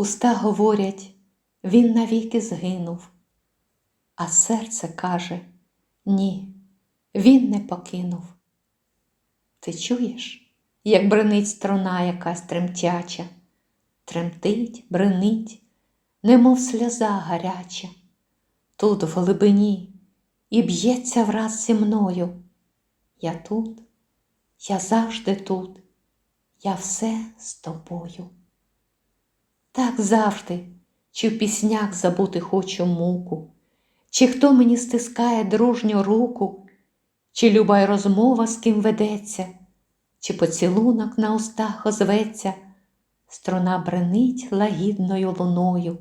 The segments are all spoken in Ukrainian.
Уста говорять, він навіки згинув, а серце каже ні, він не покинув. Ти чуєш, як бренить струна якась тремтяча, тремтить, бренить, немов сльоза гаряча, тут в глибині і б'ється враз зі мною. Я тут, я завжди тут, я все з тобою. Так завжди, чи в піснях забути хочу муку, чи хто мені стискає дружню руку, чи люба й розмова з ким ведеться, чи поцілунок на устах озветься, струна бренить лагідною луною.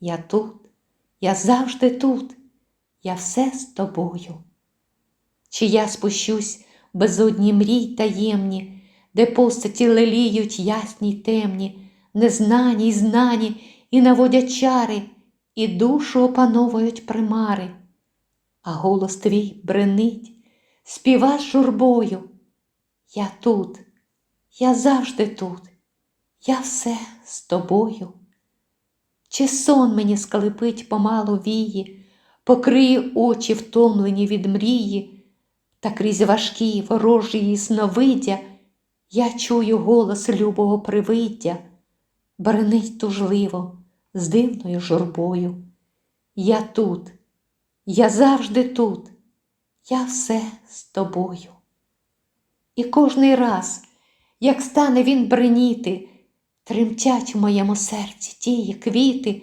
Я тут, я завжди тут, я все з тобою. Чи я спущусь в безодні мрій таємні, де постаті леліють ясні й темні, незнані й знані, і наводять чари, і душу опановують примари, а голос твій бренить, співа журбою. Я тут, я завжди тут, я все з тобою. Чи сон мені скалипить помалу вії, покриє очі втомлені від мрії, та крізь важкі ворожі її сновиддя я чую голос любого привиддя, бренить тужливо з дивною журбою. Я тут, я завжди тут, я все з тобою. І кожний раз, як стане він бреніти, тремтять в моєму серці тії квіти,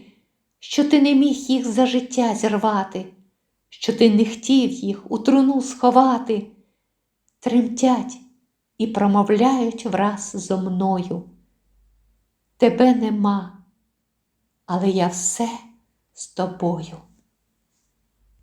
що ти не міг їх за життя зірвати, що ти не хотів їх у труну сховати, тремтять і промовляють враз зо мною. Тебе нема, але я все з тобою.